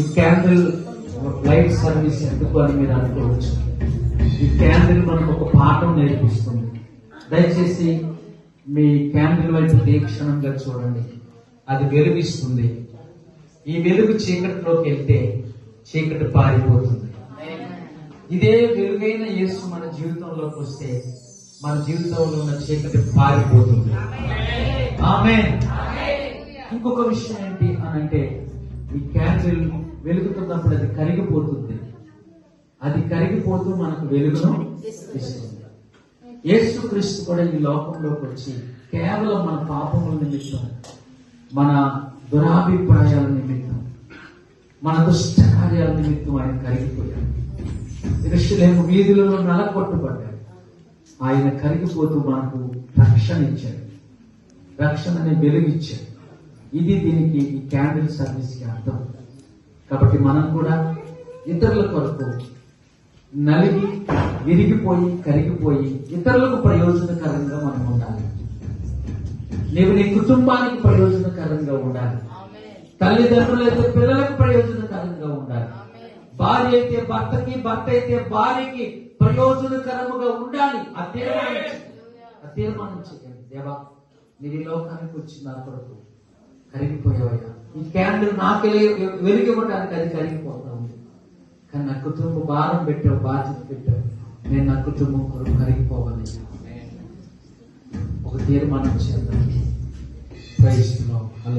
ఈ candle light service ఎందుకు అని మీరు అనుకోవచ్చు. ఈ క్యాండిల్ మనకు ఒక పాఠం నేర్పిస్తుంది. దయచేసి మీ క్యాండిల్ వైపు తీక్షణంగా చూడండి. అది వెలుగిస్తుంది. ఈ వెలుగు చీకటిలోకి వెళ్తే చీకటి పారిపోతుంది. ఇదే వెలుగైన యేసు మన జీవితంలోకి వస్తే మన జీవితంలో ఉన్న చీకటి పారిపోతుంది. ఆమె ఇంకొక విషయం ఏంటి అని అంటే ఈ క్యాండిల్ వెలుగుతున్నప్పుడు అది కరిగిపోతుంది. అది కరిగిపోతూ మనకు వెలుగును ఇస్తుంది. యేసు క్రీస్తు కూడా ఈ లోకంలోకి వచ్చి కేవలం మన పాపముల నిమిత్తం మన దురాభిప్రాయాల నిమిత్తం మన దుష్ట కార్యాల నిమిత్తం ఆయన కరిగిపోయాడు. దృష్టిలేము వీధులలో నలకొట్టుబడ్డాడు ఆయన కరిగిపోతూ మనకు రక్షణ ఇచ్చాడు. వెలుగు వెలుగిచ్చాడు ఇది దీనికి ఈ క్యాండిల్ సర్వీస్కి అర్థం. కాబట్టి మనం కూడా ఇతరుల కొరకు నలిగి విరిగిపోయి కరిగిపోయి ఇతరులకు ప్రయోజనకరంగా మనం ఉండాలి. నీవు నీ కుటుంబానికి ప్రయోజనకరంగా ఉండాలి. తల్లిదండ్రులు అయితే పిల్లలకు ప్రయోజనకరంగా ఉండాలి. భార్య అయితే భర్తకి భర్త అయితే భార్యకి ప్రయోజనకరముగా ఉండాలి. ఆ తీర్మానం చేయండి. ఆ దేవా మీరు ఈ లోకానికి వచ్చి నా కొరకు కరిగిపోయావయ్యా ఈ క్యాండిల్ నాకు వెలిగివ్వడానికి అది కరిగిపోతా ఉంది. కానీ నా కుటుంబ భారం పెట్టావు బాధ్యత పెట్టావు నేను నా కుటుంబం కొరకు కరిగిపోవాలి. ఒక తీర్మానం చేద్దాం. ప్రైజ్ అలా